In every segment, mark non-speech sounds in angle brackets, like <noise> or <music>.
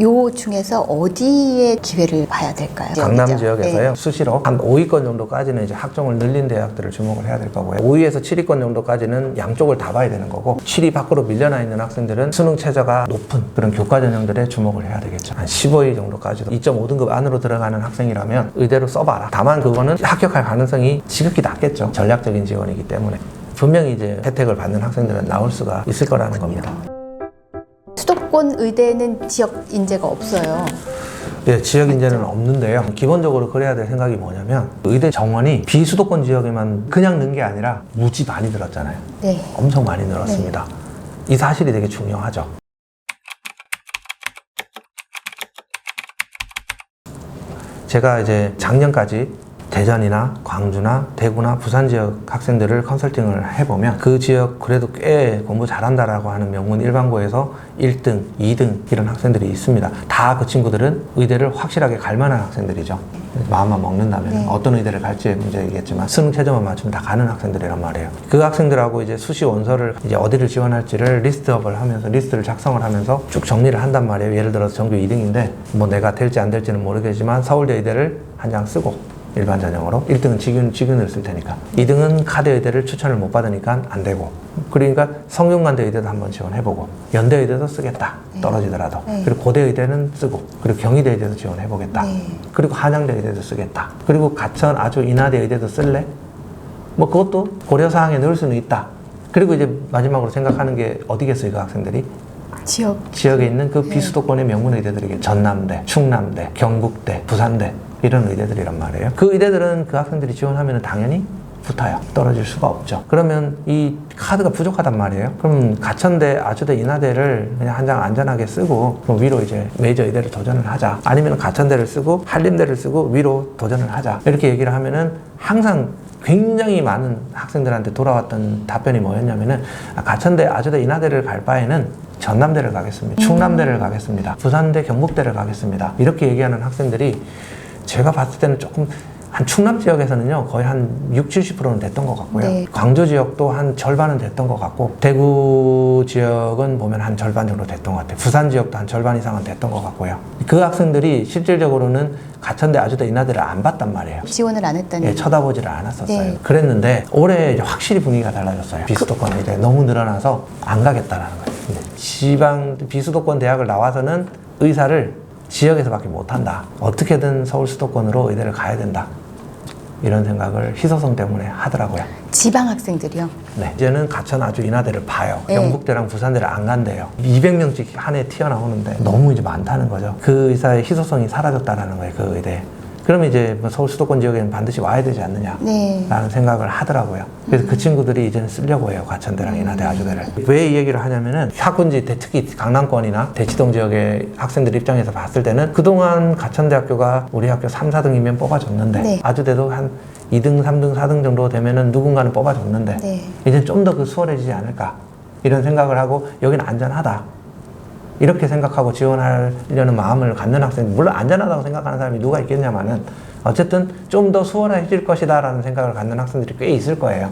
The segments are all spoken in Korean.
요 중에서 어디에 기회를 봐야 될까요? 강남. 지역에서요. 네. 수시로 한 5위권 정도까지는 이제 학종을 늘린 대학들을 주목을 해야 될 거고요. 5위에서 7위권 정도까지는 양쪽을 다 봐야 되는 거고 7위 밖으로 밀려나 있는 학생들은 수능 최저가 높은 그런 교과 전형들에 주목을 해야 되겠죠. 한 15위 정도까지도 2.5등급 안으로 들어가는 학생이라면 의대로 써봐라. 다만 그거는 합격할 가능성이 지극히 낮겠죠. 전략적인 지원이기 때문에. 분명히 이제 혜택을 받는 학생들은 나올 수가 있을 거라는 겁니다 수도권 의대는 지역 인재가 없어요. 예, 지역 인재는 없는데요. 기본적으로 그래야 될 생각이 뭐냐면 의대 정원이 비수도권 지역에만 그냥 는 게 아니라 무지 많이 늘었잖아요. 네. 엄청 많이 늘었습니다. 이 사실이 되게 중요하죠. 제가 이제 작년까지 대전이나 광주나 대구나 부산 지역 학생들을 컨설팅을 해보면 그 지역 그래도 꽤 공부 잘한다라고 하는 명문 일반고에서 1등, 2등 이런 학생들이 있습니다. 다 그 친구들은 의대를 확실하게 갈 만한 학생들이죠. 마음만 먹는다면 네. 어떤 의대를 갈지 문제이겠지만 수능 최저만 맞추면 다 가는 학생들이란 말이에요. 그 학생들하고 이제 수시 원서를 이제 어디를 지원할지를 리스트업을 하면서 리스트를 작성을 하면서 쭉 정리를 한단 말이에요. 예를 들어서 정규 2등인데 뭐 내가 될지 안 될지는 모르겠지만 서울대 의대를 한 장 쓰고 일반 전형으로. 1등은 직윤, 직윤을 쓸 테니까. 2등은 카드 의대를 추천을 못 받으니까 안 되고. 그러니까 성균관대 의대도 한번 지원해보고. 연대 의대도 쓰겠다. 떨어지더라도. 네. 그리고 고대 의대는 쓰고. 그리고 경희대 의대도 지원해보겠다. 네. 그리고 한양대 의대도 쓰겠다. 그리고 가천 아주 인하대 의대도 쓸래? 뭐 그것도 고려사항에 넣을 수는 있다. 그리고 이제 마지막으로 생각하는 게 어디겠어요 그 학생들이? 지역. 지역에 있는 그 네. 비수도권의 명문 의대들이게 전남대, 충남대, 경북대, 부산대 이런 의대들이란 말이에요. 그 의대들은 그 학생들이 지원하면 당연히 붙어요. 떨어질 수가 없죠. 그러면 이 카드가 부족하단 말이에요. 그럼 가천대, 아주대, 인하대를 그냥 한 장 안전하게 쓰고 그럼 위로 이제 메이저 의대를 도전을 하자. 아니면 가천대를 쓰고 한림대를 쓰고 위로 도전을 하자. 이렇게 얘기를 하면은 항상 굉장히 많은 학생들한테 돌아왔던 답변이 뭐였냐면은 아, 가천대, 아주대, 인하대를 갈 바에는 전남대를 가겠습니다. 충남대를 가겠습니다. 부산대, 경북대를 가겠습니다. 이렇게 얘기하는 학생들이 제가 봤을 때는 조금 한 충남 지역에서는요 거의 한 6, 70%는 됐던 것 같고요. 네. 광주 지역도 한 절반은 됐던 것 같고 대구 지역은 보면 한 절반 정도 됐던 것 같아요. 부산 지역도 한 절반 이상은 됐던 것 같고요. 그 학생들이 실질적으로는 가천대, 아주대, 인하대를 안 봤단 말이에요. 지원을 안 했다는 예, 쳐다보지를 않았었어요. 네. 그랬는데 올해 확실히 분위기가 달라졌어요. 비수도권에 이제 너무 늘어나서 안 가겠다라는 거예요. 지방 비수도권 대학을 나와서는 의사를 지역에서밖에 못 한다. 어떻게든 서울 수도권으로 의대를 가야 된다. 이런 생각을 희소성 때문에 하더라고요. 지방 학생들이요. 네. 이제는 가천 아주 인하대를 봐요. 네. 경북대랑 부산대를 안 간대요. 200명씩 한 해 튀어나오는데 너무 이제 많다는 거죠. 그 의사의 희소성이 사라졌다라는 거예요. 그 의대. 그러면 이제 뭐 서울 수도권 지역에는 반드시 와야 되지 않느냐. 네. 라는 생각을 하더라고요. 그래서 그 친구들이 이제는 쓰려고 해요. 가천대랑 인하대 아주대를. 왜 이 얘기를 하냐면은 학군지 대- 특히 강남권이나 대치동 지역의 학생들 입장에서 봤을 때는 그동안 가천대학교가 우리 학교 3, 4등이면 뽑아줬는데 네. 아주대도 한 2등, 3등, 4등 정도 되면은 누군가는 뽑아줬는데 네. 이제 좀 더 그 수월해지지 않을까 이런 생각을 하고 여기는 안전하다 이렇게 생각하고 지원하려는 마음을 갖는 학생 물론 안전하다고 생각하는 사람이 누가 있겠냐마는 어쨌든 좀 더 수월해질 것이다라는 생각을 갖는 학생들이 꽤 있을 거예요.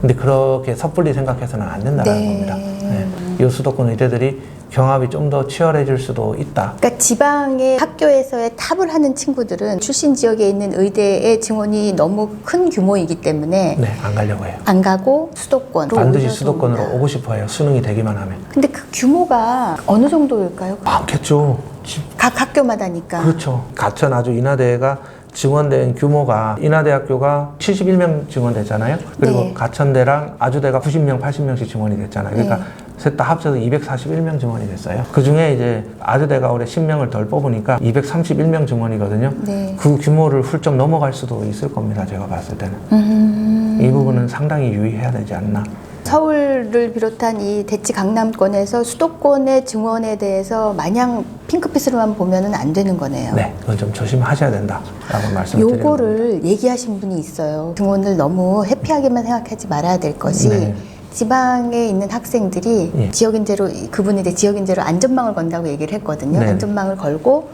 근데 그렇게 섣불리 생각해서는 안 된다는 네. 겁니다. 네. 이 수도권 의대들이 경합이 좀 더 치열해질 수도 있다. 그러니까 지방의 학교에서의 탑을 하는 친구들은 출신 지역에 있는 의대의 증원이 너무 큰 규모이기 때문에 네, 안 가려고 해요. 안 가고 수도권 반드시 수도권으로 오고 싶어 해요. 수능이 되기만 하면. 근데 그 규모가 어느 정도일까요? 많겠죠. 지- 각 학교마다니까. 그렇죠. 가천 아주 인하대가 증원된 규모가 인하대학교가 71명 증원됐잖아요. 그리고 네. 가천대랑 아주대가 90명, 80명씩 증원이 됐잖아요. 그러니까 네. 셋 다 합쳐서 241명 증원이 됐어요. 그 중에 이제 아주대가 올해 10명을 덜 뽑으니까 231명 증원이거든요. 네. 그 규모를 훌쩍 넘어갈 수도 있을 겁니다. 제가 봤을 때는. 음. 이 부분은 상당히 유의해야 되지 않나. 서울을 비롯한 이 대치 강남권에서 수도권의 증원에 대해서 마냥 핑크빛으로만 보면은 안 되는 거네요. 네, 그건 좀 조심하셔야 된다라고 말씀을 드리는 겁니다. 요거를 얘기하신 분이 있어요. 증원을 너무 해피하게만 생각하지 말아야 될 것이 네. 지방에 있는 학생들이 예. 지역인재로 그분이 이제 지역인재로 안전망을 건다고 얘기를 했거든요. 네. 안전망을 걸고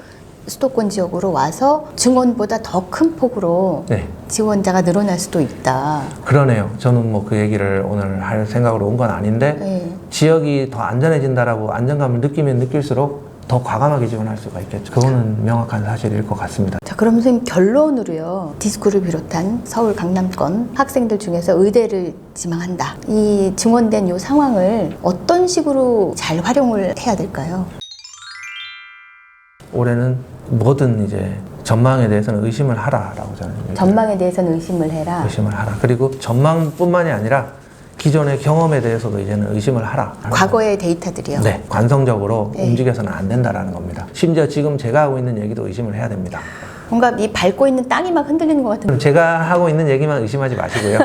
수도권 지역으로 와서 증원보다 더 큰 폭으로 네. 지원자가 늘어날 수도 있다. 그러네요. 저는 뭐 그 얘기를 오늘 할 생각으로 온 건 아닌데 네. 지역이 더 안전해진다라고 안정감을 느끼면 느낄수록 더 과감하게 지원할 수가 있겠죠. 그거는 명확한 사실일 것 같습니다. 자, 그럼 선생님 결론으로요. 디스쿠를 비롯한 서울 강남권 학생들 중에서 의대를 지망한다. 이 증원된 이 상황을 어떤 식으로 잘 활용을 해야 될까요? 올해는 뭐든 이제 전망에 대해서는 의심을 하라라고 저는 얘기해요. 전망에 대해서는 의심을 해라. 의심을 하라. 그리고 전망뿐만이 아니라 기존의 경험에 대해서도 이제는 의심을 하라. 과거의 데이터들이요. 네, 관성적으로 네. 움직여서는 안 된다라는 겁니다. 심지어 지금 제가 하고 있는 얘기도 의심을 해야 됩니다. 뭔가 이 밟고 있는 땅이 막 흔들리는 것 같은. 그럼 제가 하고 있는 얘기만 의심하지 마시고요.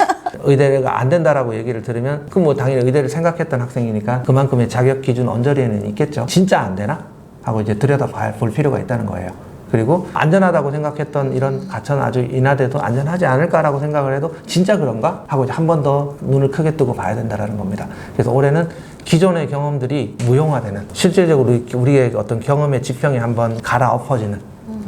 <laughs> 의대가 안 된다라고 얘기를 들으면 그럼 뭐 당연히 의대를 생각했던 학생이니까 그만큼의 자격 기준 언저리에는 있겠죠. 진짜 안 되나? 하고 이제 들여다 봐- 볼 필요가 있다는 거예요. 그리고 안전하다고 생각했던 이런 가천 아주 인하대도 안전하지 않을까라고 생각을 해도 진짜 그런가? 하고 이제 한 번 더 눈을 크게 뜨고 봐야 된다라는 겁니다. 그래서 올해는 기존의 경험들이 무용화되는 실질적으로 우리- 우리의 어떤 경험의 지평이 한번 갈아엎어지는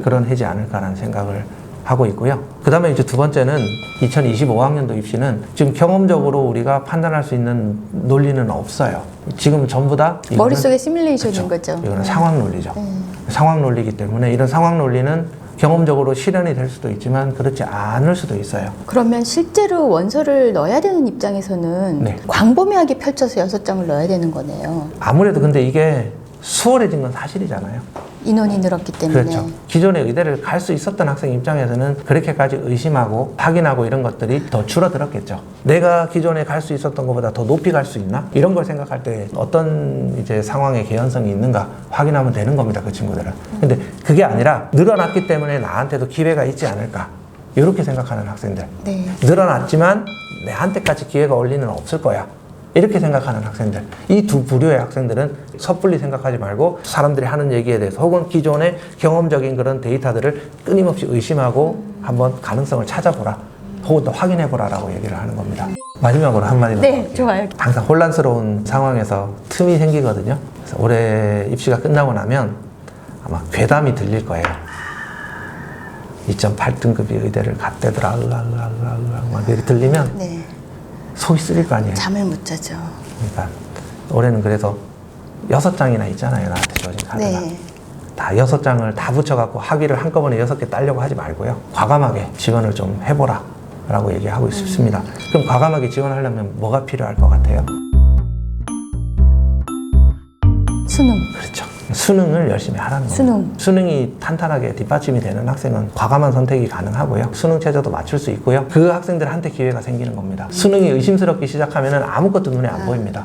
그런 해지 않을까라는 생각을 하고 있고요. 그 다음에 이제 두 번째는 2025학년도 입시는 지금 경험적으로 우리가 판단할 수 있는 논리는 없어요. 지금 전부 다 이거는 머릿속에 시뮬레이션인 그렇죠. 거죠. 이거는 상황 논리죠. 음. 상황 논리이기 때문에 이런 상황 논리는 경험적으로 실현이 될 수도 있지만 그렇지 않을 수도 있어요. 그러면 실제로 원서를 넣어야 되는 입장에서는 네. 광범위하게 펼쳐서 여섯 장을 넣어야 되는 거네요. 아무래도 근데 이게 수월해진 건 사실이잖아요. 인원이 늘었기 때문에. 그렇죠. 기존의 의대를 갈 수 있었던 학생 입장에서는 그렇게까지 의심하고 확인하고 이런 것들이 더 줄어들었겠죠. 내가 기존에 갈 수 있었던 것보다 더 높이 갈 수 있나? 이런 걸 생각할 때 어떤 이제 상황의 개연성이 있는가 확인하면 되는 겁니다. 그 친구들은. 근데 그게 아니라 늘어났기 때문에 나한테도 기회가 있지 않을까? 이렇게 생각하는 학생들. 네. 늘어났지만 내한테까지 기회가 올 리는 없을 거야. 이렇게 생각하는 학생들. 이 두 부류의 학생들은 섣불리 생각하지 말고 사람들이 하는 얘기에 대해서 혹은 기존의 경험적인 그런 데이터들을 끊임없이 의심하고 한번 가능성을 찾아보라. 혹은 또 확인해보라라고 얘기를 하는 겁니다. 마지막으로 한마디 더. 네, 할게요. 좋아요. 항상 혼란스러운 상황에서 틈이 생기거든요. 그래서 올해 입시가 끝나고 나면 아마 괴담이 들릴 거예요. 2.8등급이 의대를 갔대더라. 으아, 으아, 으아, 으아. 막 이렇게 들리면 네. 속이 쓰릴 거 아니에요. 잠을 못 자죠. 그러니까 올해는 그래서 여섯 장이나 있잖아요. 나한테 주어진 카드가. 네. 다 여섯 장을 다 붙여갖고 학위를 한꺼번에 여섯 개 따려고 하지 말고요. 과감하게 지원을 좀 해보라. 라고 얘기하고 있습니다. 그럼 과감하게 지원하려면 뭐가 필요할 것 같아요? 수능. 그렇죠. 수능을 열심히 하라는 겁니다. 수능. 수능이 탄탄하게 뒷받침이 되는 학생은 과감한 선택이 가능하고요. 수능 체제도 맞출 수 있고요. 그 학생들한테 기회가 생기는 겁니다. 수능이 의심스럽기 시작하면 아무것도 눈에 안 보입니다.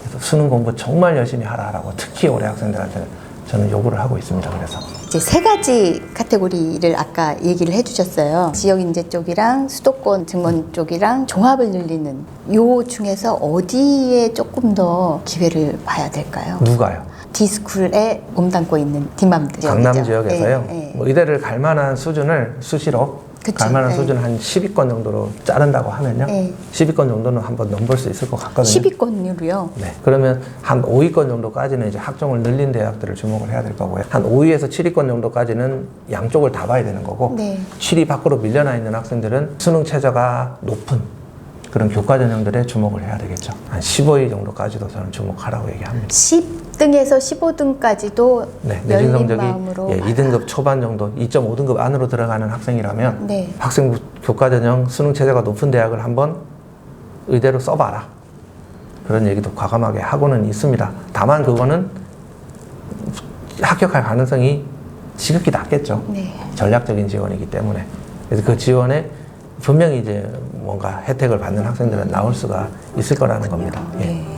그래서 수능 공부 정말 열심히 하라라고 특히 올해 학생들한테는 저는 요구를 하고 있습니다. 그래서 이제 세 가지 카테고리를 아까 얘기를 해주셨어요. 지역 인재 쪽이랑 수도권 증원 쪽이랑 종합을 늘리는 요 중에서 어디에 조금 더 기회를 봐야 될까요? 누가요? 디스쿨에 몸담고 있는 뒷맘들 강남 지역에서요. 네, 네. 뭐 의대를 갈 만한 수준을 수시로 그쵸. 갈 만한 네. 수준 한 10위권 정도로 자른다고 하면요. 네. 10위권 정도는 한번 넘볼 수 있을 것 같거든요. 10위권으로요. 네. 그러면 한 5위권 정도까지는 이제 학종을 늘린 대학들을 주목을 해야 될 거고요. 한 5위에서 7위권 정도까지는 양쪽을 다 봐야 되는 거고, 네. 7위 밖으로 밀려나 있는 학생들은 수능 최저가 높은 그런 교과 전형들에 주목을 해야 되겠죠. 한 15위 정도까지도 저는 주목하라고 얘기합니다. 10 등에서 15등까지도 네, 내신 성적이 마음으로 예, 2등급 초반 정도, 2.5등급 안으로 들어가는 학생이라면 네. 학생부 교과 전형 수능 체제가 높은 대학을 한번 의대로 써봐라. 그런 얘기도 과감하게 하고는 있습니다. 다만 그거는 합격할 가능성이 지극히 낮겠죠. 네. 전략적인 지원이기 때문에. 그래서 그 지원에 분명히 이제 뭔가 혜택을 받는 학생들은 나올 수가 있을 거라는 겁니다. 예. 네.